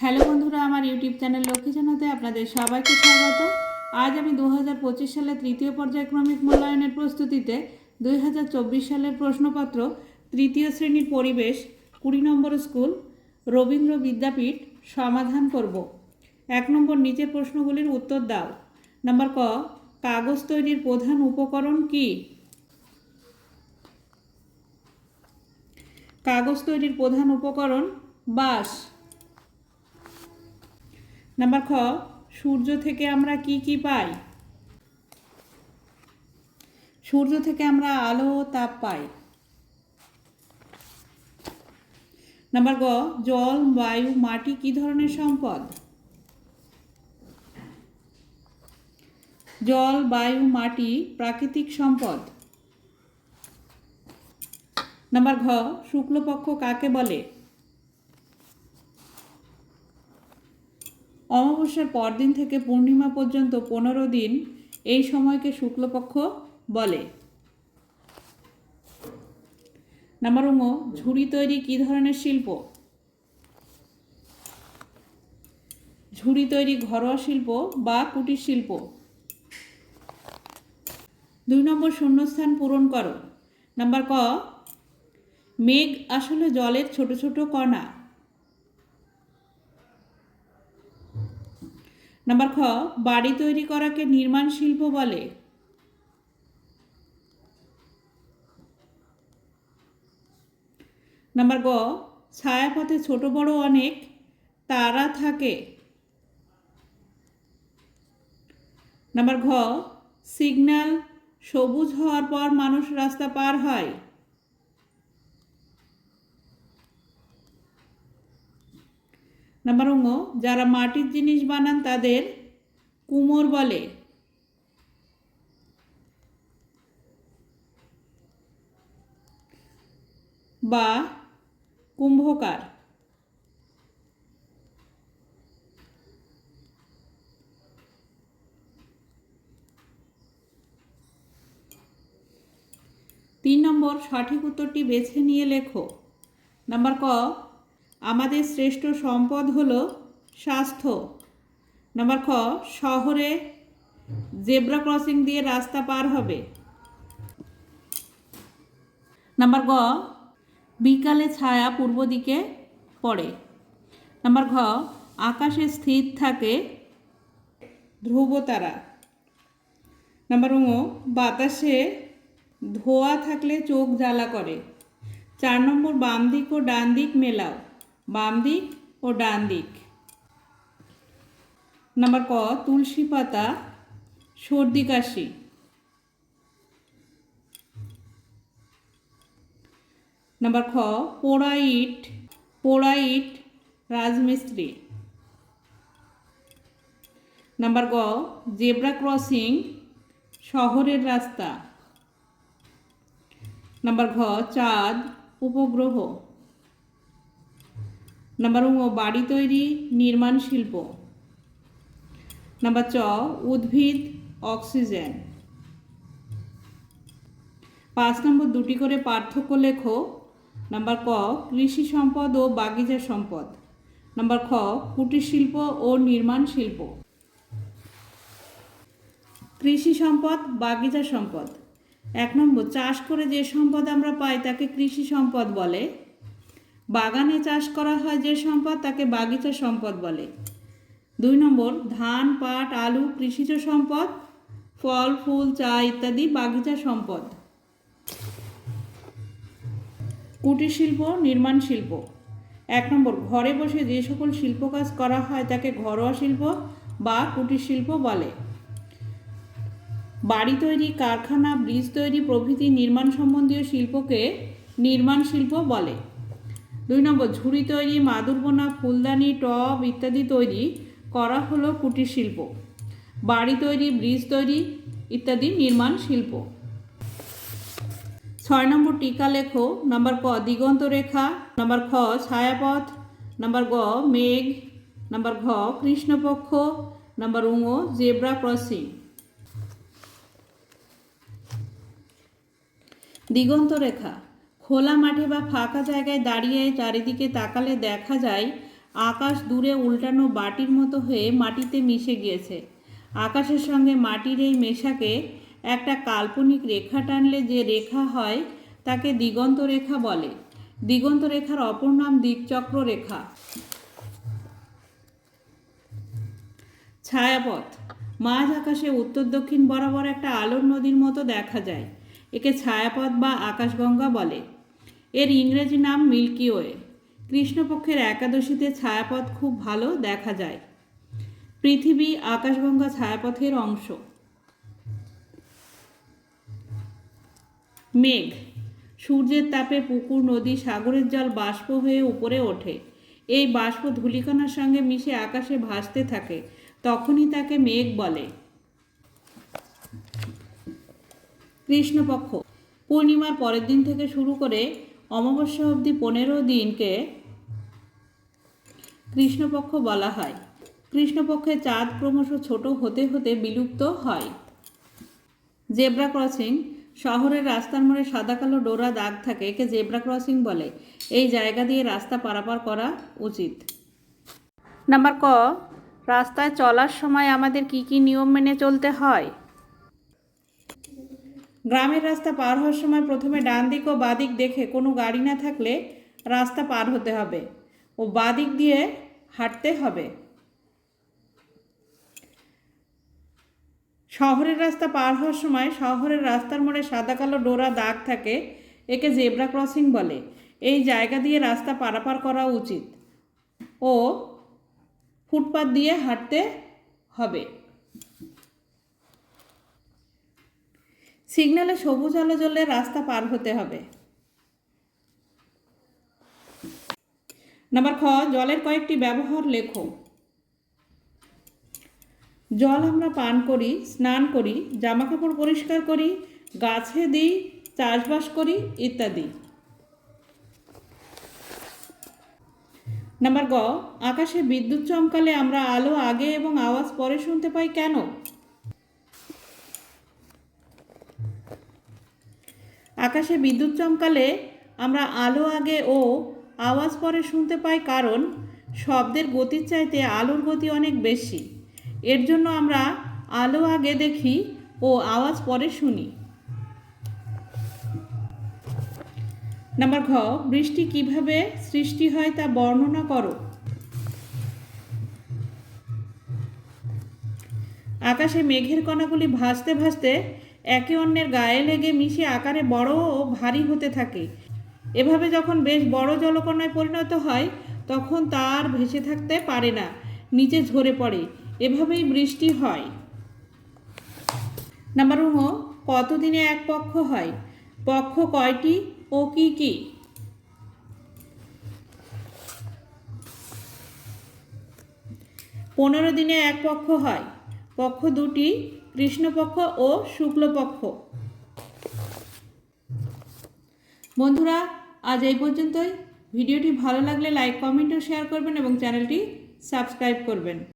Hello বন্ধুরা, আমার YouTube channel Lakshmi জানাতে আপনাদের সবাইকে স্বাগত। আজ আমি দু হাজার সালের তৃতীয় পর্যায়ক্রমিক মূল্যায়নের প্রস্তুতিতে দুই হাজার চব্বিশ সালের প্রশ্নপত্র, তৃতীয় শ্রেণির পরিবেশ, কুড়ি নম্বর স্কুল, রবীন্দ্র বিদ্যাপীঠ সমাধান করব। এক নম্বর নিচের প্রশ্নগুলির উত্তর দাও। নাম্বার ক, কাগজ তৈরির প্রধান উপকরণ কি? কাগজ তৈরির প্রধান উপকরণ বাঁশ। নাম্বার খ, সূর্য থেকে আমরা কি কি পাই? সূর্য থেকে আমরা আলো ও তাপ পাই। নাম্বার গ, জল, বায়ু, মাটি কি ধরনের সম্পদ? জল, বায়ু, মাটি প্রাকৃতিক সম্পদ। নাম্বার ঘ, শুক্লপক্ষ কাকে বলে? অমাবস্যার পরদিন থেকে পূর্ণিমা পর্যন্ত পনেরো দিন এই সময়কে শুক্লপক্ষ বলে। নাম্বার উম, ঝুড়ি তৈরি কী ধরনের শিল্প? ঝুড়ি তৈরি ঘরোয়া শিল্প বা কুটির শিল্প? দুই নম্বর, শূন্যস্থান পূরণ করো। নাম্বার ক, মেঘ আসলে জলের ছোট ছোট কণা। নাম্বার খ, বাড়ি তৈরি করাকে নির্মাণ শিল্প বলে। নাম্বার গ, ছায়াপথে ছোট বড় অনেক তারা থাকে। নাম্বার ঘ সিগন্যাল সবুজ হওয়ার পর মানুষ রাস্তা পার হয়। নাম্বার উঙ্গ যারা মাটির জিনিস বানান তাদের কুমোর বলে। বা কুম্ভকার। তিন নম্বর, সঠিক উত্তরটি বেছে নিয়ে লেখো। নাম্বার ক আমাদের শ্রেষ্ঠ সম্পদ হল স্বাস্থ্য। নাম্বার খ, শহরে জেব্রা ক্রসিং দিয়ে রাস্তা পার হবে। নাম্বার গ, বিকালে ছায়া পূর্ব দিকে পড়ে। নাম্বার ঘ, আকাশে স্থির থাকে ধ্রুবতারা নাম্বার ও বাতাসে ধোয়া থাকলে চোখ জ্বালা করে। চার নম্বর বাম দিক ও ডান দিক মেলাও। বাম দিক ও ডান দিক নাম্বার ক, তুলসী পাতা, সর্দি কাশি। নাম্বার খ পোড়া ইট পোড়া ইট রাজমিস্ত্রি। নাম্বার গ, জেব্রা ক্রসিং, শহরের রাস্তা। নাম্বার ঘ, চাঁদ, উপগ্রহ। নাম্বার ও বাড়ি তৈরি, নির্মাণ শিল্প। নাম্বার চ উদ্ভিদ, অক্সিজেন। পাঁচ নম্বর, দুটি করে পার্থক্য লেখো। নাম্বার ক, কৃষি সম্পদ ও বাগিচা সম্পদ। নাম্বার খ, কুটির শিল্প ও নির্মাণ শিল্প। কৃষি সম্পদ বাগিচা সম্পদ। এক নম্বর, চাষ করে যে সম্পদ আমরা পাই, তাকে কৃষি সম্পদ বলে। বাগানে চাষ করা হয় যে সম্পদ তাকে বাগিচা সম্পদ বলে। দুই নম্বর, ধান, পাট, আলু, কৃষিজ সম্পদ, ফল, ফুল, চা ইত্যাদি বাগিচা সম্পদ। কুটির শিল্প, নির্মাণ শিল্প। এক নম্বর, ঘরে বসে যে সকল শিল্প কাজ করা হয় তাকে ঘরোয়া শিল্প বা কুটির শিল্প বলে। বাড়ি তৈরি, কারখানা, ব্রিজ তৈরি প্রভৃতি নির্মাণ সম্বন্ধীয় শিল্পকে নির্মাণ শিল্প বলে। দুই নম্বর, ঝুড়ি তৈরি, মাদুর বোনা, ফুলদানি, টব ইত্যাদি তৈরি করা হলো কুটির শিল্প। বাড়ি তৈরি, ব্রিজ তৈরি ইত্যাদি নির্মাণ শিল্প। ছয় নম্বর, টিকা লেখো, নাম্বার ক, দিগন্ত রেখা, নাম্বার খ, ছায়াপথ, নাম্বার গ, মেঘ, নাম্বার ঘ, কৃষ্ণপক্ষ, নাম্বার উঙ জেব্রা ক্রসিং। দিগন্ত রেখা। খোলা মাঠে বা ফাঁকা জায়গায় দাঁড়িয়ে চারিদিকে তাকালে দেখা যায়, আকাশ দূরে উল্টানো বাটির মতো হয়ে মাটিতে মিশে গিয়েছে। আকাশের সঙ্গে মাটির এই মেশাকে একটা কাল্পনিক রেখা টানলে যে রেখা হয়, তাকে দিগন্ত রেখা বলে। দিগন্ত রেখার অপর নাম দিকচক্র রেখা ছায়াপথ। মাঝ আকাশে উত্তর দক্ষিণ বরাবর একটা আলোর নদীর মতো দেখা যায়। একে ছায়াপথ বা আকাশগঙ্গা বলে। এর ইংরেজি নাম মিল্কি ওয়ে। কৃষ্ণপক্ষের একাদশীতে ছায়াপথ খুব ভালো দেখা যায়। পৃথিবী আকাশগঙ্গা ছায়াপথের অংশ। মেঘ। সূর্যের তাপে পুকুর, নদী, সাগরের জল বাষ্প হয়ে উপরে ওঠে। এই বাষ্প ধূলিকণার সঙ্গে মিশে আকাশে ভাসতে থাকে। তখনই তাকে মেঘ বলে। কৃষ্ণপক্ষ। পূর্ণিমার পরের দিন থেকে শুরু করে অমাবস্যা অবধি পনেরো দিনকে কৃষ্ণপক্ষ বলা হয়। কৃষ্ণপক্ষে চাঁদ ক্রমশ ছোট হতে হতে বিলুপ্ত হয়। জেব্রা ক্রসিং শহরের রাস্তার মোড়ে সাদা কালো ডোরা দাগ থাকে, একে জেব্রা ক্রসিং বলে। এই জায়গা দিয়ে রাস্তা পারাপার করা উচিত। নাম্বার ক, রাস্তায় চলার সময় আমাদের কি কি নিয়ম মেনে চলতে হয়? গ্রামের রাস্তা পার হওয়ার সময় প্রথমে ডান দিক ও বাদিক দেখে কোনো গাড়ি না থাকলে রাস্তা পার হতে হবে ও বাদিক দিয়ে হাঁটতে হবে। শহরের রাস্তা পার হওয়ার সময় শহরের রাস্তার মোড়ে সাদা কালো ডোরা দাগ থাকে, একে জেব্রা ক্রসিং বলে। এই জায়গা দিয়ে রাস্তা পারাপার করা উচিত ও ফুটপাত দিয়ে হাঁটতে হবে। সিগন্যালে সবুজ আলো জ্বললে রাস্তা পার হতে হবে। নাম্বার খ, জলের কয়েকটি ব্যবহার লেখো। জল আমরা পান করি, স্নান করি জামা কাপড় পরিষ্কার করি, গাছে দিই, চাষবাস করি ইত্যাদি। নাম্বার গ, আকাশে বিদ্যুৎ চমকালে আমরা আলো আগে এবং আওয়াজ পরে শুনতে পাই কেন? আকাশে বিদ্যুৎ চমকালে আমরা আলো আগে ও আওয়াজ পরে শুনতে পাই, কারণ শব্দের গতির চাইতে আলোর গতি অনেক বেশি। এর জন্য আমরা আলো আগে দেখি ও আওয়াজ পরে শুনি। নাম্বার ঘ, বৃষ্টি কীভাবে সৃষ্টি হয় তা বর্ণনা করো। আকাশে মেঘের কণাগুলি ভাসতে ভাসতে একে অন্যের গায়ে লেগে মিশে আকারে বড় ও ভারী হতে থাকে। এভাবে যখন বেশ বড় জলকণায় পরিণত হয়, তখন তার ভেসে থাকতে পারে না, নিচে ঝরে পড়ে। এভাবেই বৃষ্টি হয়। নাম্বার হ কতদিনে এক পক্ষ হয়? পক্ষ কয়টি ও কি কি? পনেরো দিনে এক পক্ষ হয়। পক্ষ দুটি, কৃষ্ণপক্ষ ও শুক্লপক্ষ। বন্ধুরা, আজ এই পর্যন্তই। ভিডিওটি ভালো লাগলে লাইক, কমেন্ট ও শেয়ার করবেন এবং চ্যানেলটি সাবস্ক্রাইব করবেন।